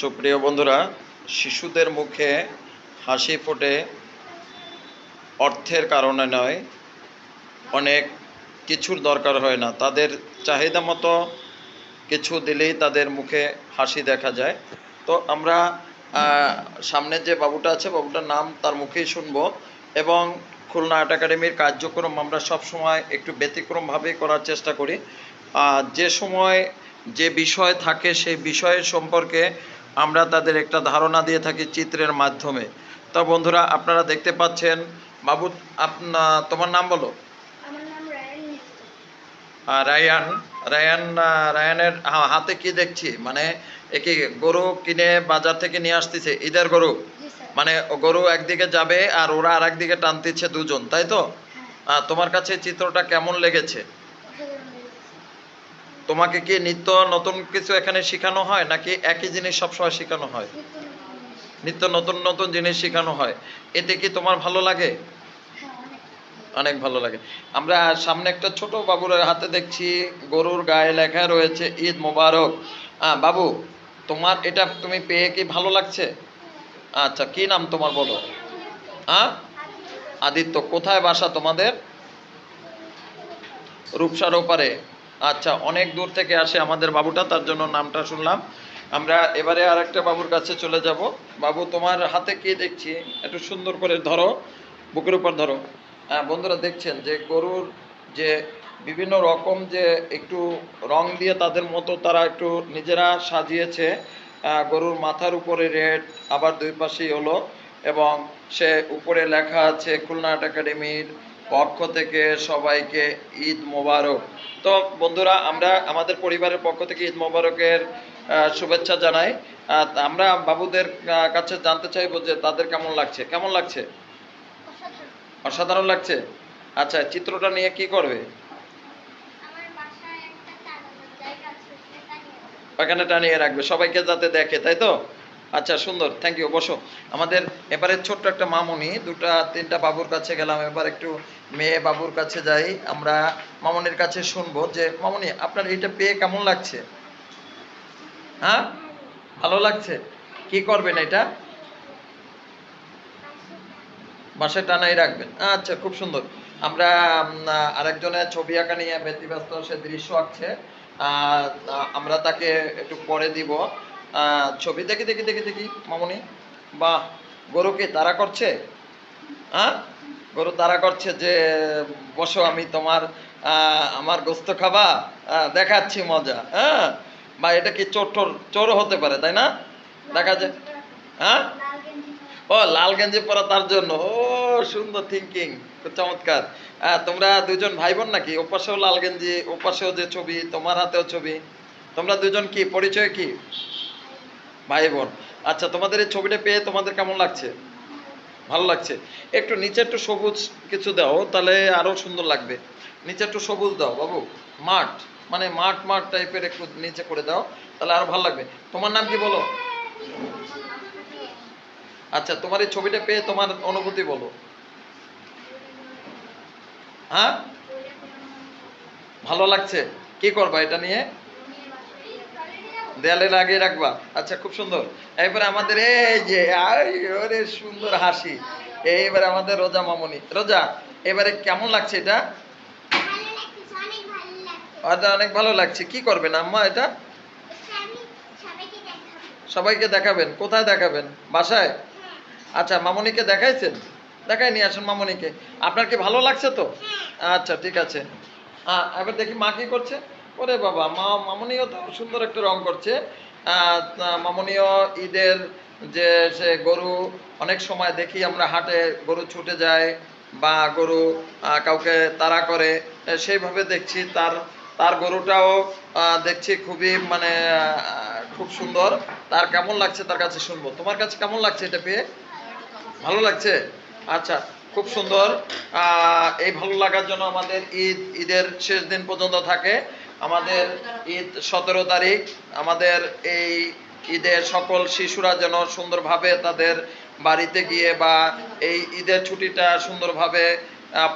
সুপ্রিয় বন্ধুরা, শিশুদের মুখে হাসি ফোটে অর্থের কারণে নয়, অনেক কিছুর দরকার হয় না। তাদের চাহিদা মতো কিছু দিলেই তাদের মুখে হাসি দেখা যায়। তো আমরা সামনে যে বাবুটা আছে, বাবুটার নাম তার মুখেই শুনব এবং খুলনা আর্ট একাডেমির কার্যক্রম আমরা সব সময় একটু ব্যতিক্রমভাবেই করার চেষ্টা করি। যে সময় যে বিষয় থাকে, সেই বিষয় সম্পর্কে আমরা তাদের একটা ধারণা দিয়ে থাকি চিত্রের মাধ্যমে। তো বন্ধুরা আপনারা দেখতে পাচ্ছেন বাবু আপনা তোমার নাম বলো? রায়ান রায়ান রায়ান রায়ানের হাতে কি দেখছি? মানে একে গরু কিনে বাজার থেকে নিয়ে আসতেছে ঈদের গরু। মানে গরু একদিকে যাবে আর ওরা আর একদিকে টানতেছে দুজন তাই তো? হ্যাঁ। তোমার কাছে চিত্রটা কেমন লেগেছে। তোমাকে কি নিত্য নতুন কিছু এখানে শেখানো হয়, নাকি একই জিনিস সবসময় শেখানো হয়? নিত্য নতুন নতুন জিনিস। শেখানো হয়। এতে কি তোমার ভালো লাগে? অনেক ভালো লাগে। আমরা সামনে একটা ছোট বাবুর হাতে দেখছি, গরুর গায়ে লেখা রয়েছে, ঈদ মোবারক। হ্যাঁ বাবু, তোমার এটা তুমি পেয়ে কি ভালো লাগছে? আচ্ছা কি নাম তোমার বলো? হ্যাঁ আদিত্য, কোথায় বাসা তোমাদের? রূপসার ওপারে। আচ্ছা অনেক দূর থেকে আসে আমাদের বাবুটা তার জন্য নামটা শুনলাম। আমরা এবারে আর একটা বাবুর কাছে চলে যাব। বাবু তোমার হাতে কি দেখছি? একটু সুন্দর করে ধরো বুকের উপর ধরো। আহ, বন্ধুরা দেখছেন যে গরুর যে বিভিন্ন রকম যে একটু রং দিয়ে তাদের মতো তারা একটু নিজেরা সাজিয়েছে গরুর মাথার উপরে রেড আবার দুই পাশেই হলো এবং সে উপরে লেখা আছে খুলনা আর্ট একাডেমির পক্ষ থেকে সবাইকে ঈদ মোবারক। তো বন্ধুরা আমরা আমাদের পরিবারের পক্ষ থেকে ঈদ মোবারকের শুভেচ্ছা জানাই। আমরা বাবুদের কাছে জানতে চাইব যে তাদের কেমন লাগছে? কেমন লাগছে? অসাধারণ লাগছে। আচ্ছা চিত্রটা নিয়ে কি করবে? ওখানে টানিয়ে রাখবে সবাইকে যাতে দেখে তাই তো? আচ্ছা সুন্দর। থ্যাংক ইউ বসো। আমাদের এবারে ছোট্ট একটা মামুনি, দুটা, তিনটা বাবুর কাছে গেলাম। এবার একটু মেয়ে বাবুর কাছে যাই। আমরা মামুনির কাছে শুনব যে, মামুনি, আপনার এইটা পেয়ে কেমন লাগছে? হ্যাঁ? ভালো লাগছে? কি করবেন এটা? বাসায় টানাই রাখবেন। আচ্ছা খুব সুন্দর। আমরা আরেকজনের ছবি আঁকা নিয়ে ব্যতিব্যস্ত, সে দৃশ্য আঁকছে। আমরা তাকে একটু পরে দিব। ছবি দেখি দেখি দেখি দেখি, মামনি। বাহ, গরু কি তারা করছে? হ্যাঁ? গরু তারা করছে যে, বসো, আমি তোমার আমার গোস্ত খাবা দেখাচ্ছি মজা হ্যাঁ? বা এটা কি চোর টোর, চোরও হতে পারে, তাই না? দেখা যায় হ্যাঁ? ও, লাল গেঞ্জি পরা তার জন্য। ও, সুন্দর থিঙ্কিং চমৎকার। তোমরা দুজন ভাই বোন নাকি? ওপাশেও লাল গেঞ্জি, ওপাশেও যে ছবি, তোমার হাতেও ছবি। তোমরা দুজন কি? পরিচয় কি? ভাই বোন। আচ্ছা তোমাদের এই ছবিটা পেয়ে তোমাদের কেমন লাগছে? ভালো লাগছে? একটু নিচে একটু সবুজ কিছু দাও, তাহলে আরও সুন্দর লাগবে। নিচে একটু সবুজ দাও, বাবু। মাঠ মানে মাঠ মাঠ টাইপের একটু নিচে করে দাও, তাহলে আরও ভালো লাগবে। তোমার নাম কি বলো? আচ্ছা তোমার এই ছবিটা পেয়ে তোমার অনুভূতি বলো। হ্যাঁ? ভালো লাগছে? কি করবা এটা নিয়ে? দেয়ালে লাগিয়ে রাখবা। আচ্ছা খুব সুন্দর। এবারে আমাদের এই যে আই, ওরে সুন্দর হাসি। এইবারে আমাদের রোজা মামনি। রোজা এবারে কেমন লাগছে এটা? অনেক ভালো লাগছে এটা অনেক ভালো লাগছে। কি করবেন আম্মা এটা? সবাইকে দেখাবেন। কোথায় দেখাবেন? বাসায়? হ্যাঁ আচ্ছা মামনিকে দেখাইছেন? দেখাই নিয়ে আসুন মামনিকে। আপনার কি ভালো লাগছে তো? আচ্ছা ঠিক আছে। আহ, এবার দেখি মা কি করছে। ওরে বাবা, মা, মামনিও তো সুন্দর একটা রং করছে। মামনিও ঈদের যে সে গরু, অনেক সময় দেখি আমরা হাটে গরু ছুটে যায় বা গরু কাউকে তাড়া করে সেইভাবে দেখছি। তার তার গরুটাও দেখছি খুবই মানে খুব সুন্দর। তার কেমন লাগছে তার কাছে শুনব। তোমার কাছে কেমন লাগছে এটা পেয়ে? ভালো লাগছে? আচ্ছা খুব সুন্দর। এই ভালো লাগার জন্য আমাদের ঈদ, ঈদের শেষ দিন পর্যন্ত থাকে। আমাদের ঈদ সতেরো তারিখ। আমাদের এই ঈদের সকল শিশুরা যেন সুন্দরভাবে তাদের বাড়িতে গিয়ে বা এই ঈদের ছুটিটা সুন্দরভাবে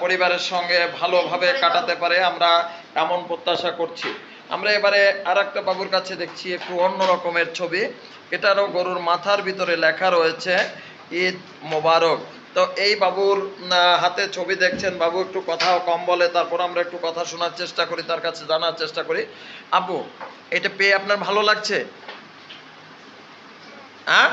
পরিবারের সঙ্গে ভালোভাবে কাটাতে পারে, আমরা এমন প্রত্যাশা করছি। আমরা এবারে আর একটা বাবুর কাছে দেখছি, একটু অন্য রকমের ছবি। এটারও গরুর মাথার ভিতরে লেখা রয়েছে, ঈদ মোবারক। তো এই বাবুর হাতে ছবি দেখছেন, বাবু একটু কথাও কম বলে, তারপর আমরা একটু কথা শোনার চেষ্টা করি, তার কাছে জানার চেষ্টা করি। আপু এটা পেয়ে আপনার ভালো লাগছে? হ্যাঁ?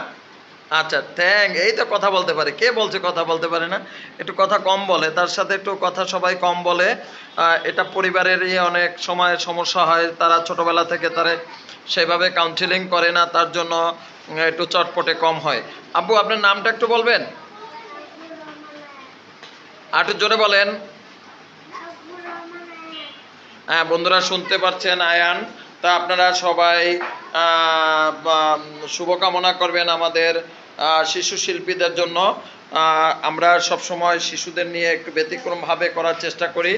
আচ্ছা থ্যাংক এই তো কথা বলতে পারে। কে বলছে কথা বলতে পারে না? একটু কথা কম বলে, তার সাথে একটু কথা সবাই কম বলে। এটা পরিবারেরই অনেক সময় সমস্যা হয়, তারা ছোটবেলা থেকে তারা সেভাবে কাউন্সিলিং করে না, তার জন্য একটু চটপটে কম হয়। আব্বু, আপনার নামটা একটু বলবেন? আর জোরে বলেন। হ্যাঁ বন্ধুরা শুনতে পাচ্ছেন আয়ান। তা আপনারা সবাই শুভকামনা করবেন আমাদের শিশু শিল্পীদের জন্য। আমরা সব সময় শিশুদের নিয়ে একটু ব্যতিক্রমভাবে করার চেষ্টা করি।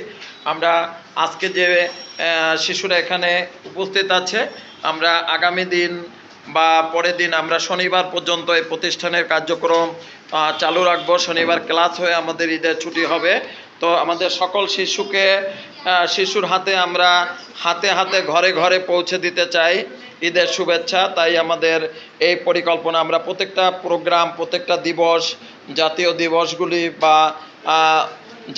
আমরা আজকে যে শিশুরা এখানে উপস্থিত আছে, আমরা আগামী দিন বা পরের দিন আমরা শনিবার পর্যন্ত এই প্রতিষ্ঠানের কার্যক্রম চালু রাখব। শনিবার ক্লাস হয়ে আমাদের ঈদের ছুটি হবে। তো আমাদের সকল শিশুকে শিশুর হাতে আমরা হাতে হাতে ঘরে ঘরে পৌঁছে দিতে চাই ঈদের শুভেচ্ছা। তাই আমাদের এই পরিকল্পনা আমরা প্রত্যেকটা প্রোগ্রাম, প্রত্যেকটা দিবস, জাতীয় দিবসগুলি বা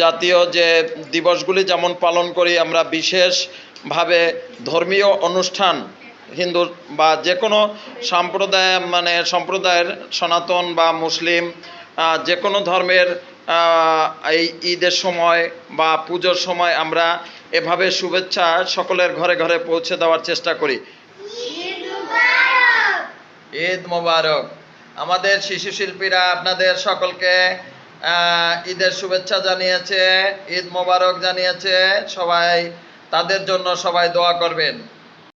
জাতীয় যে দিবসগুলি যেমন পালন করি, আমরা বিশেষভাবে ধর্মীয় অনুষ্ঠান হিন্দু বা যে কোনো সম্প্রদায় মানে সম্প্রদায়ের সনাতন বা মুসলিম যে কোনো ধর্মের এই ঈদের সময় বা পুজোর সময় আমরা এভাবে শুভেচ্ছা সকলের ঘরে ঘরে পৌঁছে দেওয়ার চেষ্টা করি। ঈদ মোবারক। আমাদের শিশু শিল্পীরা আপনাদের সকলকে ঈদের শুভেচ্ছা জানিয়েছে, ঈদ মোবারক জানিয়েছে, সবাই তাদের জন্য সবাই দোয়া করবেন।